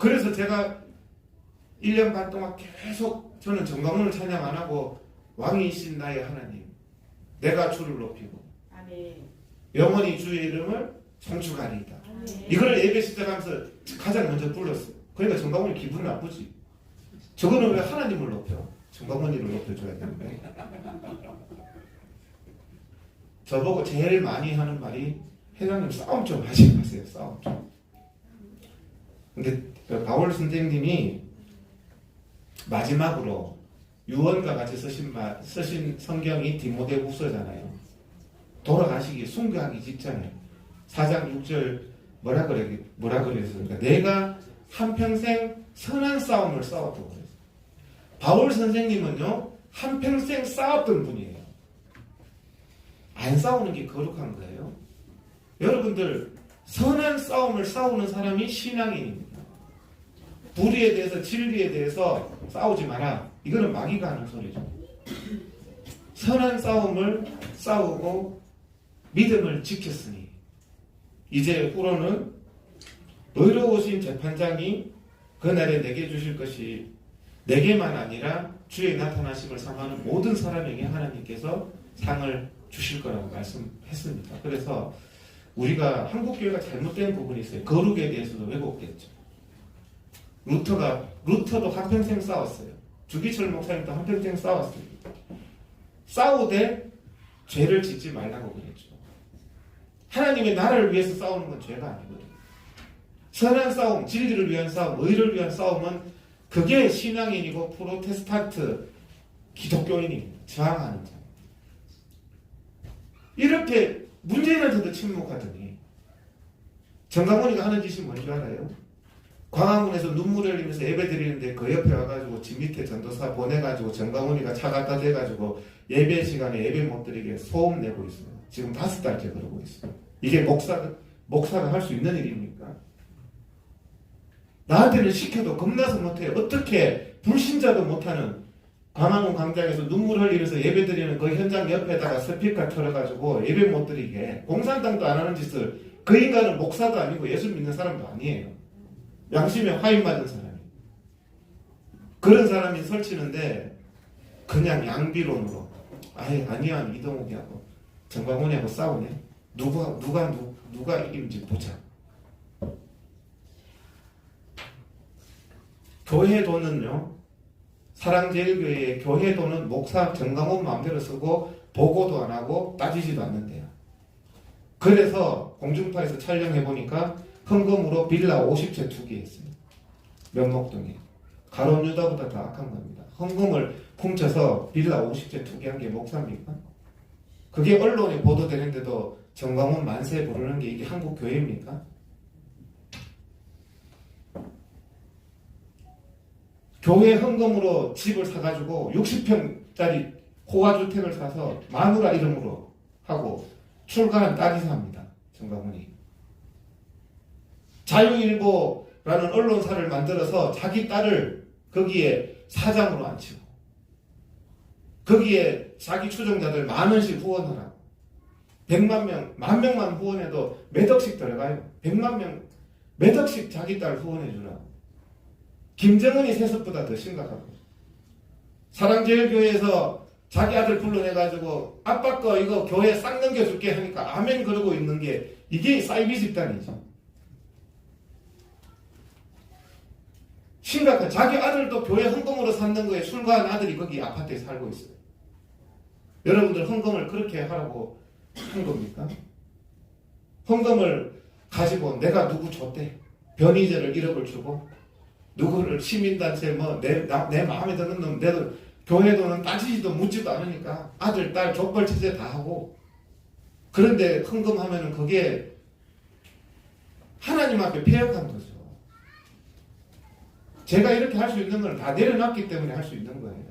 그래서 제가 1년 반 동안 계속 저는 정강훈을 찬양 안 하고 왕이신 나의 하나님 내가 주를 높이고 아멘. 영원히 주의 이름을 송축하리이다. 아멘. 이걸 예배 시작하면서 가장 먼저 불렀어요. 그러니까 정강훈이 기분 나쁘지. 저거는 왜 하나님을 높여? 정강훈이를 높여줘야 되는데. 저보고 제일 많이 하는 말이 회장님 싸움 좀 하지 마세요. 싸움 좀. 근데 그 바울 선생님이 마지막으로 유언과 같이 쓰신 말, 쓰신 성경이 디모데후서잖아요. 돌아가시기 순교하기 직전에 4장 6절 뭐라 그래 뭐라 그랬습니까? 내가 한 평생 선한 싸움을 싸웠다고 그랬어요. 바울 선생님은요 한 평생 싸웠던 분이에요. 안 싸우는 게 거룩한 거예요. 여러분들 선한 싸움을 싸우는 사람이 신앙인입니다. 불의에 대해서 진리에 대해서 싸우지 마라. 이거는 마귀가 하는 소리죠. 선한 싸움을 싸우고 믿음을 지켰으니 이제 후로는 의로우신 재판장이 그날에 내게 주실 것이 내게만 아니라 주의 나타나심을 상하는 모든 사람에게 하나님께서 상을 주실 거라고 말씀했습니다. 그래서 우리가 한국 교회가 잘못된 부분이 있어요. 거룩에 대해서도 왜곡됐죠. 루터가 루터도 한평생 싸웠어요. 주기철 목사님도 한평생 싸웠어요. 싸우되 죄를 짓지 말라고 그랬죠. 하나님의 나라를 위해서 싸우는 건 죄가 아니거든요. 선한 싸움, 진리를 위한 싸움, 의를 위한 싸움은 그게 신앙인이고 프로테스탄트 기독교인이 저항하는 자. 이렇게 문재인한테도 침묵하더니 정강훈이가 하는 짓이 뭔지 알아요? 광화문에서 눈물을 흘리면서 예배 드리는데 그 옆에 와가지고 집 밑에 전도사 보내가지고 정강훈이가 차 갖다 대가지고 예배 시간에 예배 못 드리게 소음 내고 있어요. 지금 다섯 달째 그러고 있어요. 이게 목사, 목사가 할 수 있는 일입니까? 나한테는 시켜도 겁나서 못해. 어떻게 불신자도 못하는 광화문 광장에서 눈물 흘리면서 예배 드리는 그 현장 옆에다가 스피커 틀어가지고 예배 못 드리게 공산당도 안 하는 짓을 그 인간은 목사도 아니고 예수 믿는 사람도 아니에요. 양심에 화인 맞은 사람이. 그런 사람이 설치는데 그냥 양비론으로 아예 아니야 이동욱이하고 정광훈이하고 싸우네. 누가 누가 누, 누가 이긴지 보자. 교회 돈은요. 사랑제일교회의 교회 돈은 목사 정강훈 마음대로 쓰고 보고도 안 하고 따지지도 않는데요. 그래서 공중파에서 촬영해 보니까 헌금으로 빌라 50채 투기했어요. 면목동에. 가론 유다보다 더 악한 겁니다. 헌금을 훔쳐서 빌라 50채 투기한 게 목사입니까? 그게 언론에 보도되는데도 정광훈 만세 부르는 게 이게 한국 교회입니까? 교회 헌금으로 집을 사가지고 60평짜리 호화주택을 사서 마누라 이름으로 하고 출가한 딸이 삽니다. 정광훈이. 자유일보라는 언론사를 만들어서 자기 딸을 거기에 사장으로 앉히고 거기에 자기 추종자들 만 원씩 후원하라고 100만 명, 만 명만 후원해도 몇 억씩 들어가요? 100만 명, 몇 억씩 자기 딸 후원해 주라고 김정은이 세습보다 더 심각하고 사랑제일교회에서 자기 아들 불러내가지고 아빠 거 이거 교회 싹 넘겨줄게 하니까 아멘 그러고 있는 게 이게 사이비 집단이죠 심각한 자기 아들도 교회 헌금으로 샀는 거에 술과한 아들이 거기 아파트에 살고 있어요. 여러분들 헌금을 그렇게 하라고 한 겁니까? 헌금을 가지고 내가 누구 줬대 변희재를 1억을 주고 누구를 시민단체 뭐내 내 마음에 드는 놈 내도 교회 돈은 따지지도 묻지도 않으니까 아들 딸 족벌 체제 다 하고 그런데 헌금하면은 그게 하나님 앞에 폐역한 거죠. 제가 이렇게 할 수 있는 건다 내려놨기 때문에 할 수 있는 거예요.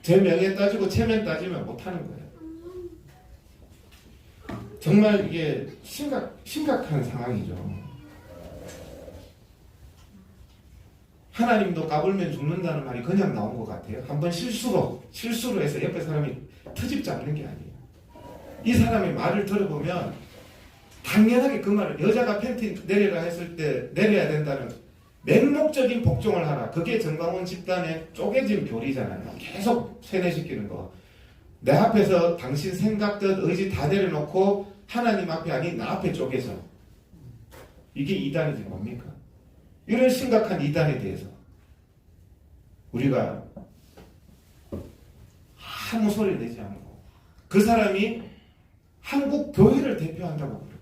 제 명예 따지고 체면 따지면 못 하는 거예요. 정말 이게 심각, 심각한 상황이죠. 하나님도 까불면 죽는다는 말이 그냥 나온 것 같아요. 한번 실수로, 실수로 해서 옆에 사람이 트집 잡는 게 아니에요. 이 사람의 말을 들어보면 당연하게 그 말을 여자가 팬티 내리라 했을 때 내려야 된다는 맹목적인 복종을 하라. 그게 정광훈 집단의 쪼개진 교리잖아요. 계속 세뇌시키는 거. 내 앞에서 당신 생각듯 의지 다 내려놓고 하나님 앞에 아닌 나 앞에 쪼개서. 이게 이단이지 뭡니까? 이런 심각한 이단에 대해서 우리가 아무 소리 내지 않고 그 사람이 한국 교회를 대표한다고.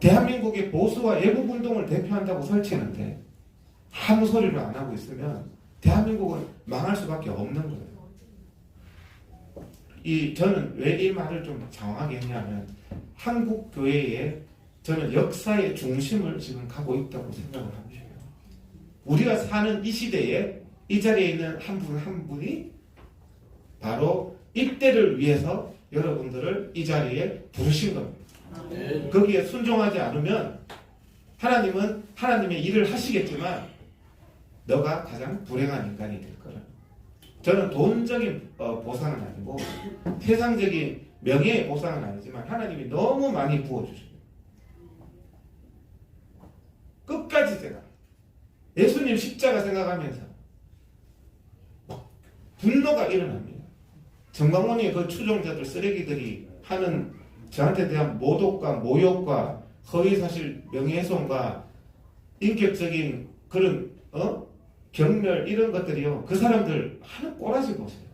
대한민국의 보수와 애국 운동을 대표한다고 설치는데 아무 소리를 안 하고 있으면 대한민국은 망할 수밖에 없는 거예요. 이 저는 왜 이 말을 좀 장황하게 했냐면 한국 교회의 저는 역사의 중심을 지금 가고 있다고 생각을 합니다. 우리가 사는 이 시대에 이 자리에 있는 한 분한 분이 바로 이때를 위해서 여러분들을 이 자리에 부르신 겁니다. 거기에 순종하지 않으면 하나님은 하나님의 일을 하시겠지만 너가 가장 불행한 인간이 될 거라. 저는 돈적인 어, 보상은 아니고 세상적인 명예의 보상은 아니지만 하나님이 너무 많이 부어주셔요. 끝까지 제가 예수님 십자가 생각하면서 분노가 일어납니다. 정광훈이 그 추종자들 쓰레기들이 하는 저한테 대한 모독과 모욕과 허위사실 명예훼손과 인격적인 그런 어? 경멸 이런 것들이요. 그 사람들 하는 꼬라지 보세요.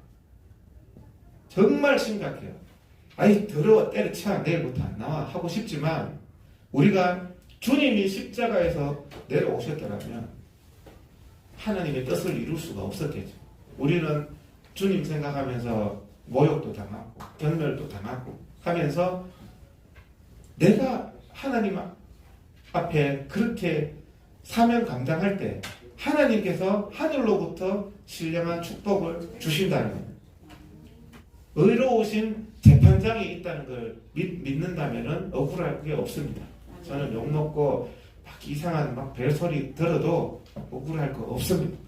정말 심각해요. 아이 더러워 때려쳐 내일부터 안 나와. 하고 싶지만 우리가 주님이 십자가에서 내려오셨더라면 하나님의 뜻을 이룰 수가 없었겠죠. 우리는 주님 생각하면서 모욕도 당하고 경멸도 당하고 하면서 내가 하나님 앞에 그렇게 사명 감당할 때 하나님께서 하늘로부터 신령한 축복을 거예요. 의로우신 재판장이 있다는 걸 믿, 믿는다면 억울할 게 없습니다. 저는 욕먹고 막 이상한 막 별소리 들어도 억울할 거 없습니다.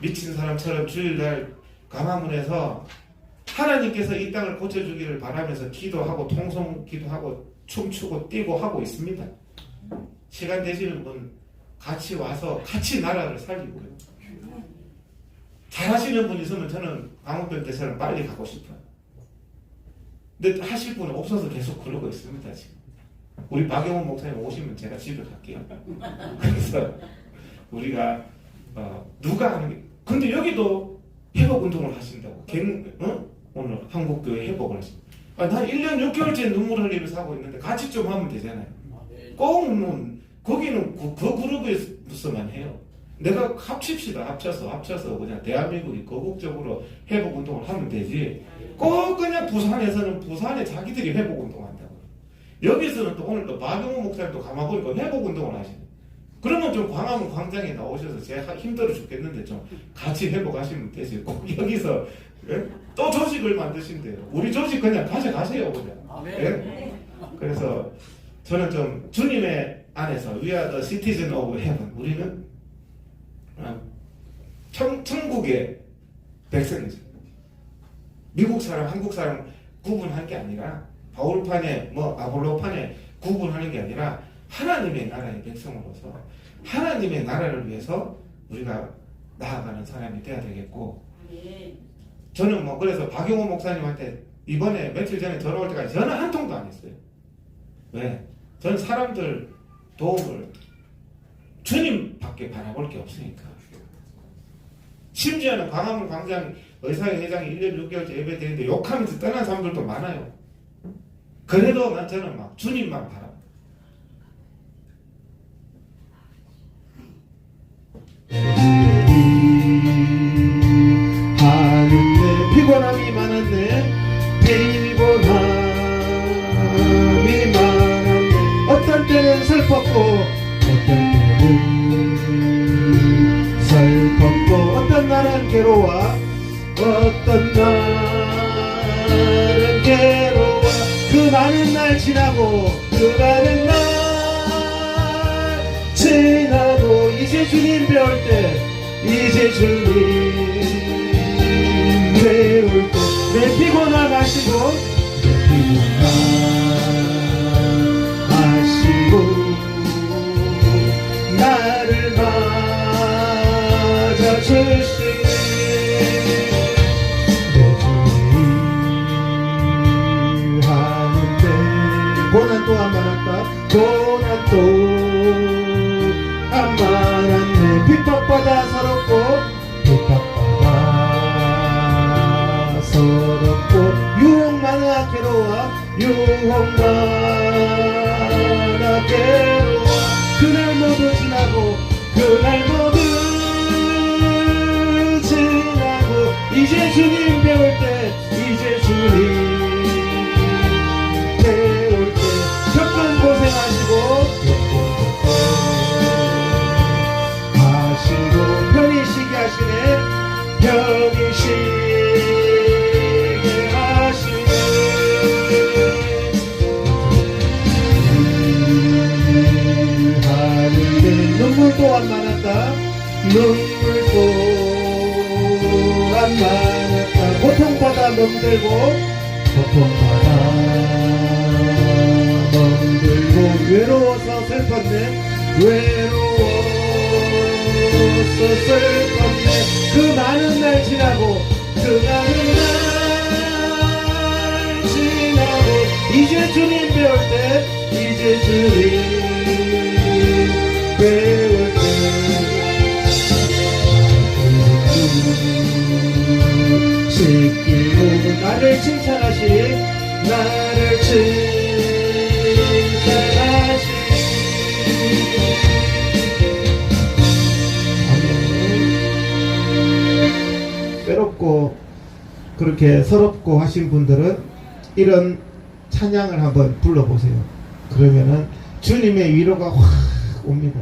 미친 사람처럼 주일날 강화문에서 하나님께서 이 땅을 고쳐주기를 바라면서 기도하고 통성 기도하고 춤추고 뛰고 하고 있습니다. 시간 되시는 분 같이 와서 같이 나라를 살리고요. 잘하시는 분 있으면 저는 강원병 대사를 빨리 가고 싶어요. 근데 하실 분은 없어서 계속 그러고 있습니다 지금. 우리 박영훈 목사님 오시면 제가 집에 갈게요. 그래서 우리가 어, 누가 하는 게 근데 여기도 회복 운동을 하신다고. 갱, 어? 오늘 한국교회 회복을. 아, 난 1년 6개월째 눈물 흘리면서 하고 있는데 같이 좀 하면 되잖아요. 꼭 뭐, 거기는 그, 그 그룹에서만 해요. 내가 합칩시다. 합쳐서 합쳐서 그냥 대한민국이 거국적으로 회복 운동을 하면 되지. 꼭 그냥 부산에서는 부산에 자기들이 회복 운동한다고. 여기서는 또 오늘 또 박영호 목사님도 가만 보니까 회복 운동을 하시네. 그러면 좀 광화문 광장에 나오셔서 제가 힘들어 죽겠는데 좀 같이 회복하시면 되지. 꼭 여기서 예? 또 조직을 만드신대요. 우리 조직 그냥 가져가세요 그냥. 예? 그래서 저는 좀 주님의 안에서 We are the citizen of heaven. 우리는 어, 천, 천국의 백성이죠. 미국 사람, 한국 사람 구분할 게 아니라 바울판에 뭐 아볼로판에 구분하는 게 아니라 하나님의 나라의 백성으로서 하나님의 나라를 위해서 우리가 나아가는 사람이 돼야 되겠고 저는 뭐 그래서 박용호 목사님한테 이번에 며칠 전에 전화 올 때까지 전화 한 통도 안 했어요. 왜? 전 사람들 도움을 주님밖에 바라볼 게 없으니까. 심지어는 광화문 광장 의사회 회장이 1년 6개월째 예배 드리는데 욕하면서 떠난 사람들도 많아요. 그래도 난 저는 막 주님만 바라. 남이 많은데 어떤 때는 슬펐고 어떤 때는 슬펐고 어떤 날은 괴로워 어떤 날은 괴로워. 그 많은 날 지나고 그 많은 날 지나고 이제 주님 배울 때 이제 주님 하시고 내 피곤함 하시고 나를 맞아주시네 그날 모두 지나고 이제 주님 배울 때 이제 주님 멍들고 고통받아 멍들고 외로워서 슬펐네. 외로워서 슬펐네. 그 많은 날 지나고 그 많은 날 지나고 이제 주님 배울 때 이제 주님 배울 때. 씻기고 나를 칭찬하시리 나를 칭찬하시리 외롭고 그렇게 서럽고 하신 분들은 이런 찬양을 한번 불러보세요. 그러면은 주님의 위로가 확 옵니다.